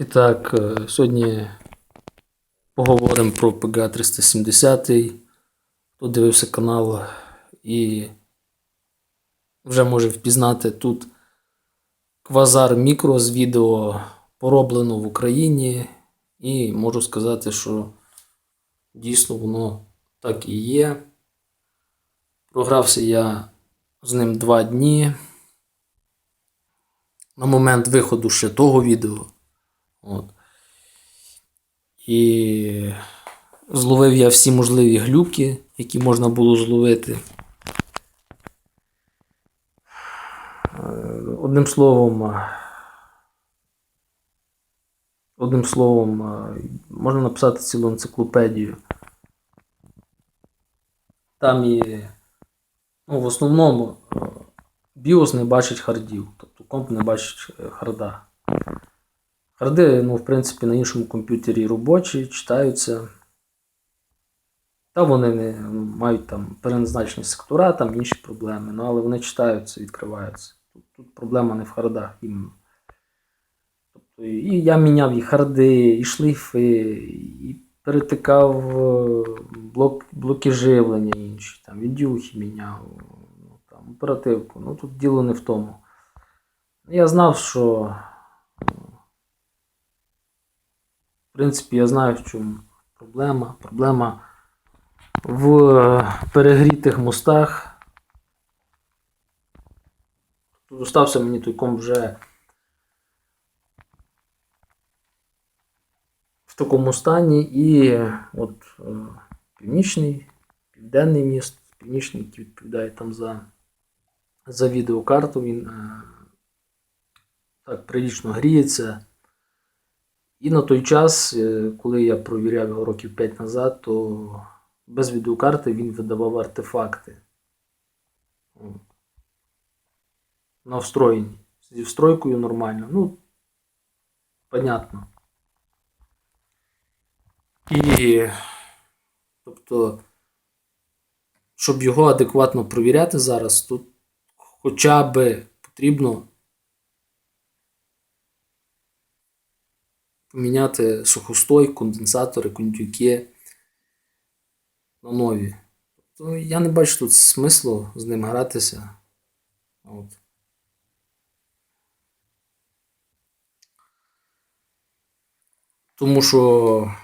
І так, е, сьогодні поговоримо про PGA 370. Хто дивився канал і вже може впізнати тут квазар мікро з відео пороблено в Україні. І можу сказати, що дійсно воно так і є. Програвся я з ним два дні. На момент виходу ще того відео. От. І зловив я всі можливі глюки, які можна було зловити. Одним словом, одним словом, можна написати цілу енциклопедію. Там і ну, в основному е, BIOS не бачить хардів, тобто комп не бачить е, харда. Харди, ну, в принципі, на іншому комп'ютері робочі, читаються. Та вони не мають там переназначені сектора, там інші проблеми, ну, але вони читаються, відкриваються. Тут, тут проблема не в хардах іменно. Тобто, і я міняв і харди, і шлейфи, і перетикав е, блок, блоки живлення інші, там, відюхи міняв, ну, там, оперативку. Ну тут діло не в тому. Я знав, що в принципі, я знаю, в чому проблема. Проблема в е, перегрітих мостах. Тут Достався мені той комп вже в такому стані і от е, північний, південний міст, північний, який відповідає там за, за відеокарту, він е, так прилічно гріється. І на той час, е, коли я провіряв його років 5 назад, то без відеокарти він видавав артефакти. На встроєнні. Зі встройкою нормально. Ну, понятно. І, тобто, щоб його адекватно провіряти зараз, тут хоча б потрібно поміняти сухостой, конденсатори, кондюки на нові. Тобто я не бачу тут смислу з ним гратися. От. Тому що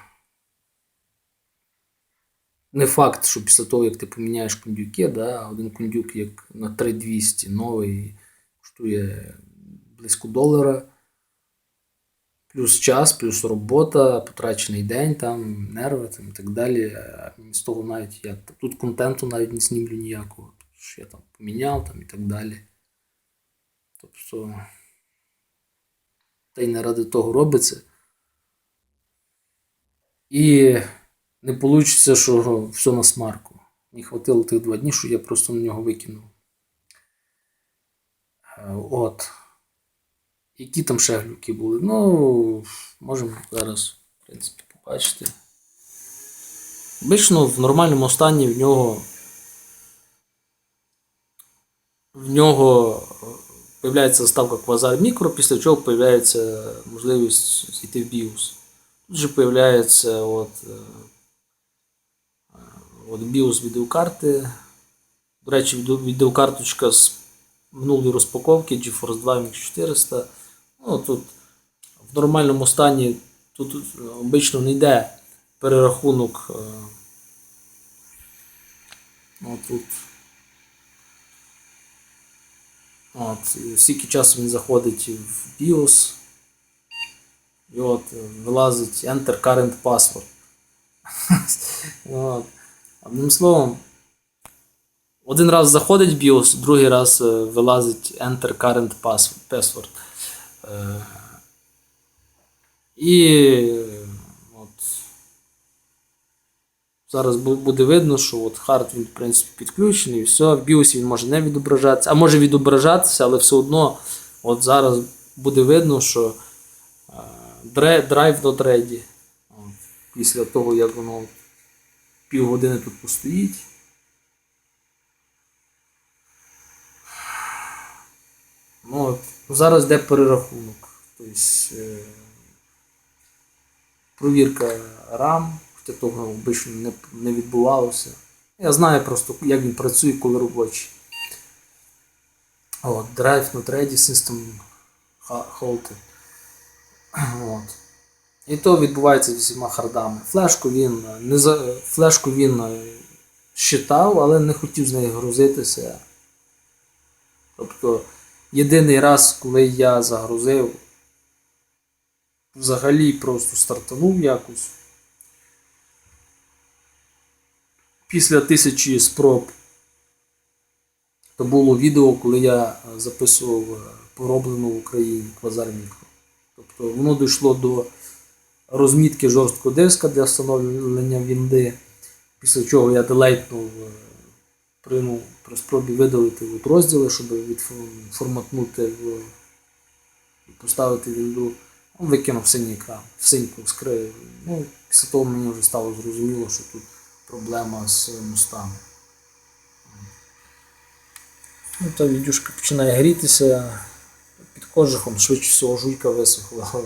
не факт, що після того, як ти поміняєш кондюки, да, один кондюк як на 3200 новий коштує близько долара плюс час, плюс робота, потрачений день, там, нерви там, і так далі. З того навіть я тут контенту навіть не знімлю ніякого. Що я там поміняв там, і так далі. Тобто, та й не ради того робиться. І не вийде, що все на смарку. Не хватило тих два дні, що я просто на нього викинув. Е, От. Які там ще глюки були? Ну, можемо зараз, в принципі, побачити. Обично в нормальному стані в нього. В нього з'являється заставка Quasar Micro, після чого з'являється можливість зайти в BIOS. Тут же з'являється от, е, е, от BIOS відеокарти. До речі, відеокарточка з минулої розпаковки GeForce 2 MX 400. Ну, тут в нормальному стані тут е, обично не йде перерахунок. е, Ну, тут. От, скільки часу він заходить в BIOS. І от е, вилазить Enter Current Password. от. Одним словом, один раз заходить BIOS, другий раз вилазить Enter Current Password. Е, І от, зараз буде видно, що от хард він в принципі підключений, і все, в BIOS він може не відображатися, а може відображатися, але все одно от зараз буде видно, що е, драйв ready. От, після того, як воно півгодини тут постоїть. Ну, от, зараз йде перерахунок. Тобто, е, провірка RAM, хоча того обично не, не відбувалося. Я знаю просто, як він працює, коли робочий. От, Drive Not Ready System ha- Halted. От. І то відбувається зі всіма хардами. Флешку він е, не за... флешку він е, щитав, але не хотів з нею грузитися. Тобто, єдиний раз, коли я загрузив, взагалі просто стартанув якось. Після тисячі спроб то було відео, коли я записував е, пороблену в Україні квазар мікро. Тобто воно дійшло до розмітки жорсткого диска для встановлення вінди, після чого я делейтнув е, при, ну, при спробі видалити от розділи, щоб відформатнути в, поставити вінду. Викинув синій екран, синьку скрив. Ну, після того мені вже стало зрозуміло, що тут проблема з мостами. Ну, та відюшка починає грітися під кожухом, швидше всього жуйка висохла.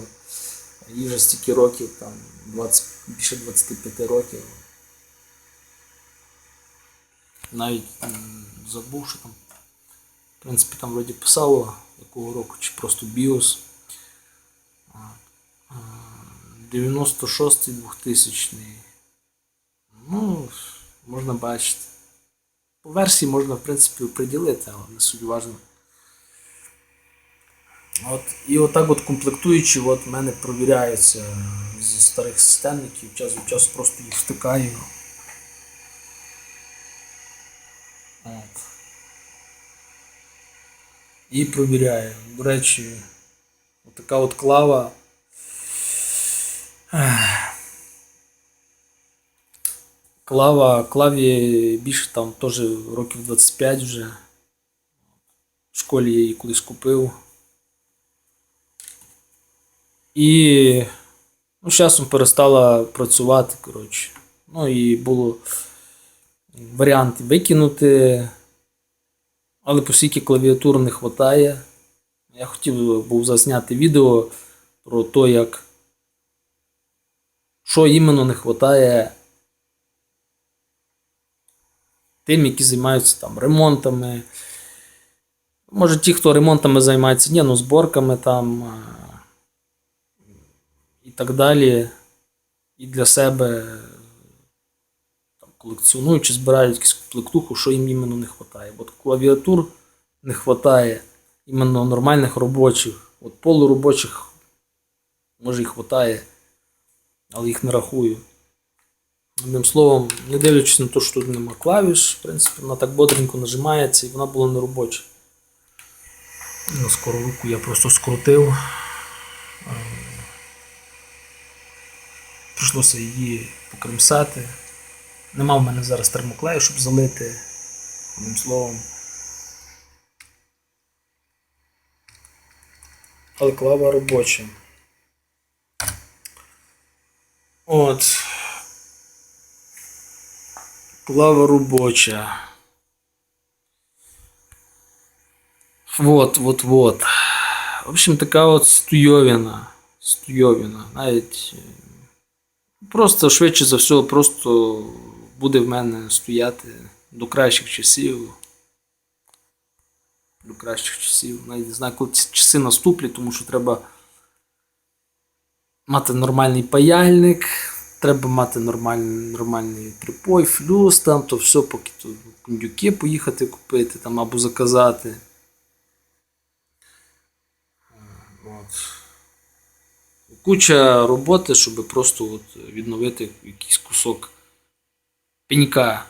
Їй вже стільки років, там 20, більше 25 років. Навіть забув, що там. В принципі, там вроді писало якого року, чи просто BIOS. А, а, 96-й 2000 Ну, можна бачити. По версії можна, в принципі, приділити, але не суть важно. От, і отак от комплектуючи, от в мене провіряються зі старих системників, час від часу просто їх втикаю. От. І провіряю. До речі, отака от клава. Клава, клаві більше там теж років 25 вже. В школі я її колись купив. І ну, з часом перестала працювати, коротше. Ну і було варіант викинути, але оскільки клавіатур не вистачає. Я хотів був засняти відео про те, як що іменно не вистачає тим, які займаються там ремонтами. Може, ті, хто ремонтами займається, ні, ну зборками там і так далі. І для себе колекціонують чи збирають якусь комплектуху, що їм іменно не вистачає. От клавіатур не вистачає іменно нормальних робочих. От полуробочих, може і вистачає, але їх не рахую. Одним словом, не дивлячись на те, що тут нема клавіш, в принципі, вона так бодренько нажимається і вона була не робоча. На скору руку я просто скрутив. Е, Прийшлося її покремсати. Нема в мене зараз термоклею, щоб залити. Одним словом. Але клава робоча. От. Клава робоча. Вот, вот, вот. В общем, така от стуйовина. Стуйовина. Навіть е, просто швидше за все, просто буде в мене стояти до кращих часів. До кращих часів. Навіть не знаю, коли ці часи наступлять, тому що треба мати нормальний паяльник, треба мати нормальний, нормальний припой, флюс там, то все, поки то кондюки поїхати купити там або заказати. От. Куча роботи, щоб просто от відновити якийсь кусок пенька.